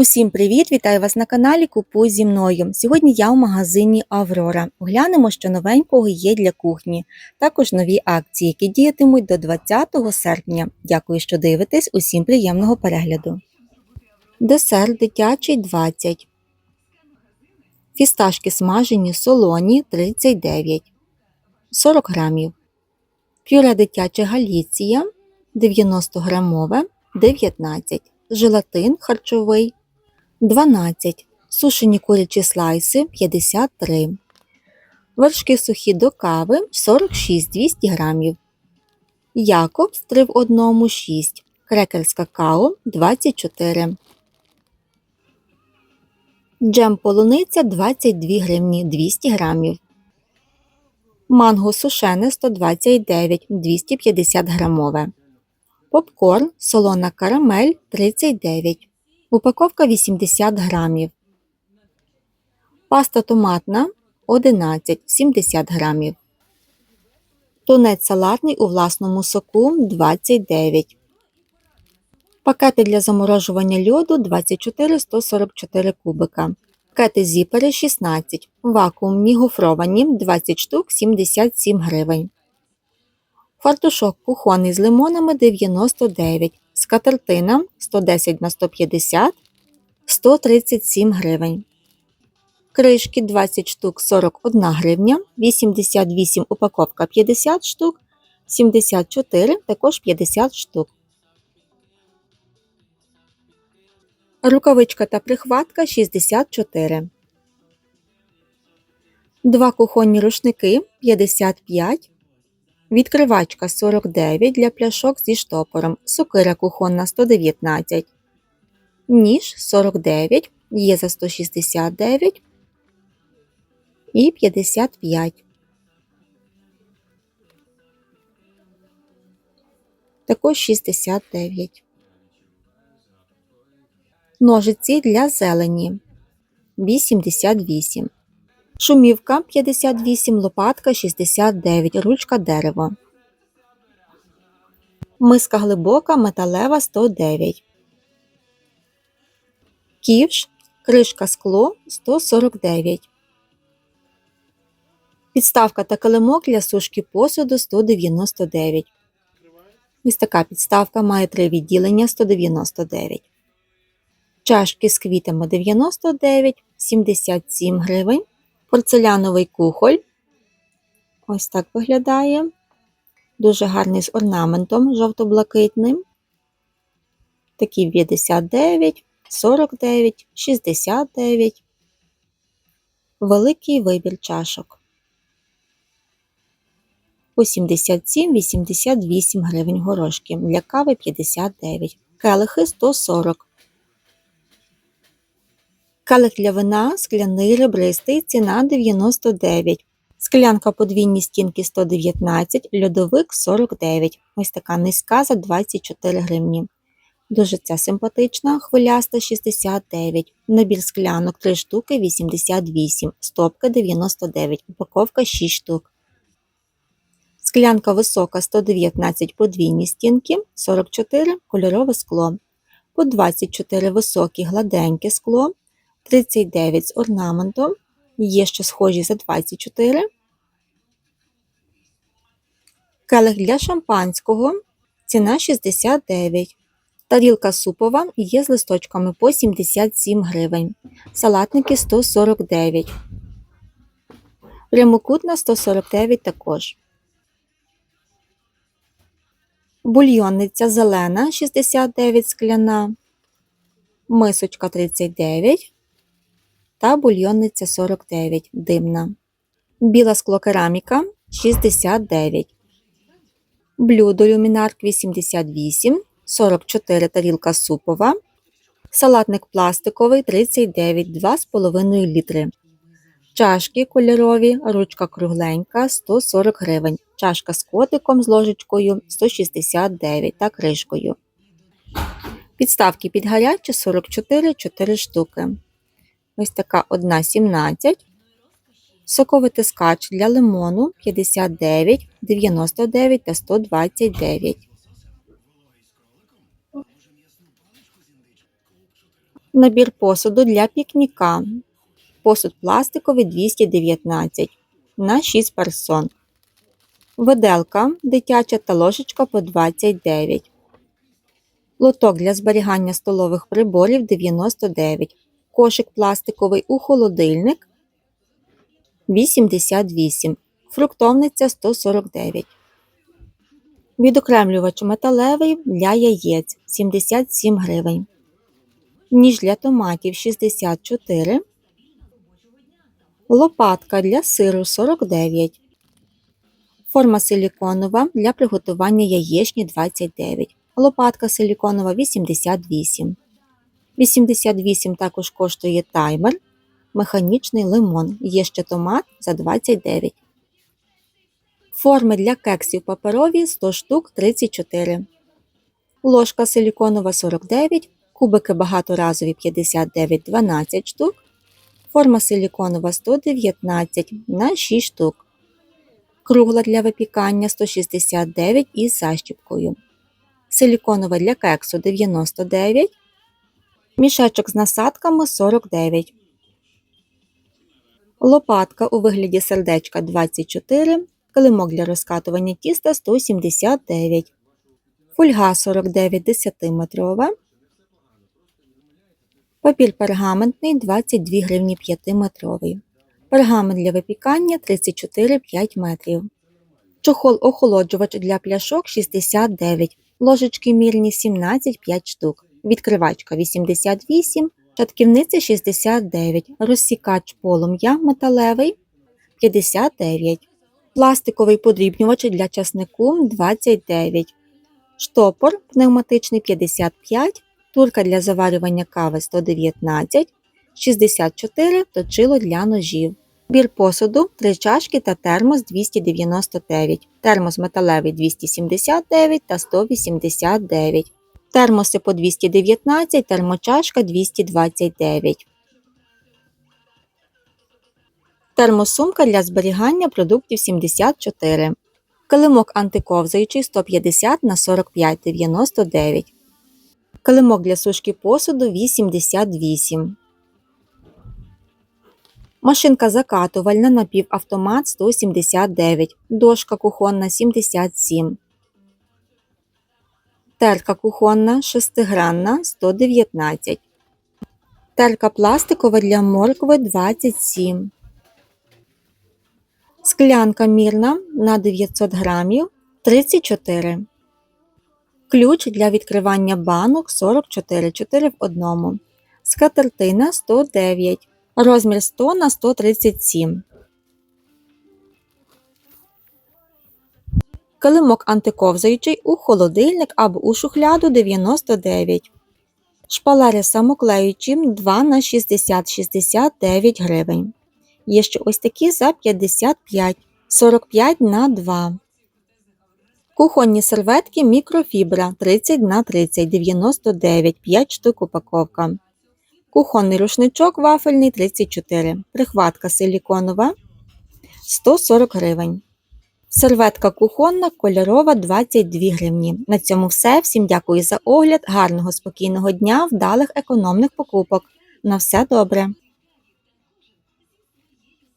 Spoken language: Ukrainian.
Усім привіт! Вітаю вас на каналі Купуй зі мною. Сьогодні я у магазині Аврора. Оглянемо, що новенького є для кухні. Також нові акції, які діятимуть до 20 серпня. Дякую, що дивитесь. Усім приємного перегляду. Десерт дитячий 20. Фісташки смажені солоні 39. 40 грамів. Пюре дитяче Галіція 90 грамове 19. Желатин харчовий 12. Сушені курячі слайси 53. Вершки сухі до кави 46 200 грамів. Якобс 3 в 1 6. Крекер з какао 24. Джем полуниця 22 гривні 200 грамів. Манго сушене 129 250 грамове. Попкорн солона карамель 39. Упаковка 80 грамів. Паста томатна 11 70 грамів. Тунець салатний у власному соку 29. Пакети для заморожування льоду 24 144 кубика. Пакети зіпери 16. Вакуумні гофровані 20 штук 77 гривень. Фартушок кухонний з лимонами 99, скатертина 110 на 150 137 гривень. Кришки 20 штук 41 гривня, 88 упаковка 50 штук, 74 також 50 штук. Рукавичка та прихватка 64. Два кухонні рушники 55 Відкривачка 49 для пляшок зі штопором, сокира кухонна 119, ніж 49, є за 169 і 55. Також 69. Ножиці для зелені 88. Шумівка 58, лопатка 69, ручка дерево. Миска глибока, металева 109. Ківш, кришка скло 149. Підставка та килимок для сушки посуду 199. Ось така підставка має три відділення 199. Чашки з квітами 99, 77 гривень. Порцеляновий кухоль. Ось так виглядає. Дуже гарний з орнаментом жовто-блакитним. Такі 59, 49, 69. Великий вибір чашок. По 77-88 гривень горошки. Для кави 59. Келихи 140. Келих для вина скляний ребристий, ціна 99. Склянка подвійні стінки 119, льодовик 49. Ось така низька за 24 гривні. Дуже ця симпатична, хвиляста 69. Набір склянок 3 штуки 88, стопка 99, упаковка 6 штук. Склянка висока 119 подвійні стінки, 44 кольорове скло. По 24 високі гладеньке скло, 39 з орнаментом, є ще схожі за 24. Келих для шампанського ціна 69. Тарілка супова є з листочками по 77 гривень. Салатники 149. Прямокутна 149 також. Бульйонниця зелена 69 скляна. Мисочка 39 та бульйонниця 49 димна. Біла склокераміка 69. Блюдо люмінарк 88, 44 тарілка супова. Салатник пластиковий 39, 2,5 літри. Чашки кольорові, ручка кругленька 140 гривень. Чашка з котиком з ложечкою 169 та кришкою. Підставки під гаряче 44 4 штуки. Ось така одна 17. Соковий тискач для лимону 59, 99 та 129. Набір посуду для пікніка. Посуд пластиковий 219 на 6 персон. Виделка дитяча та ложечка по 29. Лоток для зберігання столових приборів 99. Кошик пластиковий у холодильник 88. Фруктовниця 149. Відокремлювач металевий для яєць 77 гривень. Ніж для томатів 64. Лопатка для сиру 49. Форма силіконова для приготування яєчні 29. Лопатка силіконова 88. 88 також коштує таймер. Механічний лимон. Є ще томат за 29. Форми для кексів паперові 100 штук 34. Ложка силіконова 49. Кубики багаторазові 59 12 штук. Форма силіконова 119 на 6 штук. Кругла для випікання 169 із защіпкою. Силіконова для кексу 99. Мішечок з насадками 49. Лопатка у вигляді сердечка 24. Килимок для розкатування тіста 179. Фольга 49 10-метрова. Папір пергаментний 22 гривні 5-метровий. Пергамент для випікання 34-5 метрів. Чохол охолоджувач для пляшок 69. Ложечки мірні 17 5 штук. Відкривачка 88, чатківниця 69, розсікач полум'я металевий 59, пластиковий подрібнювач для часнику 29, штопор пневматичний 55, турка для заварювання кави 119, 64 точило для ножів. Бір посуду, 3 чашки та термос 299, термос металевий 279 та 189. Термоси по 219, термочашка 229. Термосумка для зберігання продуктів 74. Килимок антиковзаючий 150 на 45 99. Килимок для сушки посуду 88. Машинка закатувальна напівавтомат 179. Дошка кухонна 77. Терка кухонна шестигранна 119. Терка пластикова для моркви 27. Склянка мірна на 900 грамів 34. Ключ для відкривання банок 44 4 в одному. Скатертина 109. Розмір 100 на 137. Килимок антиковзаючий у холодильник або у шухляду 99. Шпалери самоклеючі 2 на 60 69 гривень. Є ще ось такі за 55 45 на 2. Кухонні серветки мікрофібра 30 на 30 99 5 штук упаковка. Кухонний рушничок вафельний 34. Прихватка силіконова 140 гривень. Серветка кухонна кольорова 22 гривні. На цьому все. Всім дякую за огляд. Гарного спокійного дня, вдалих економних покупок. На все добре!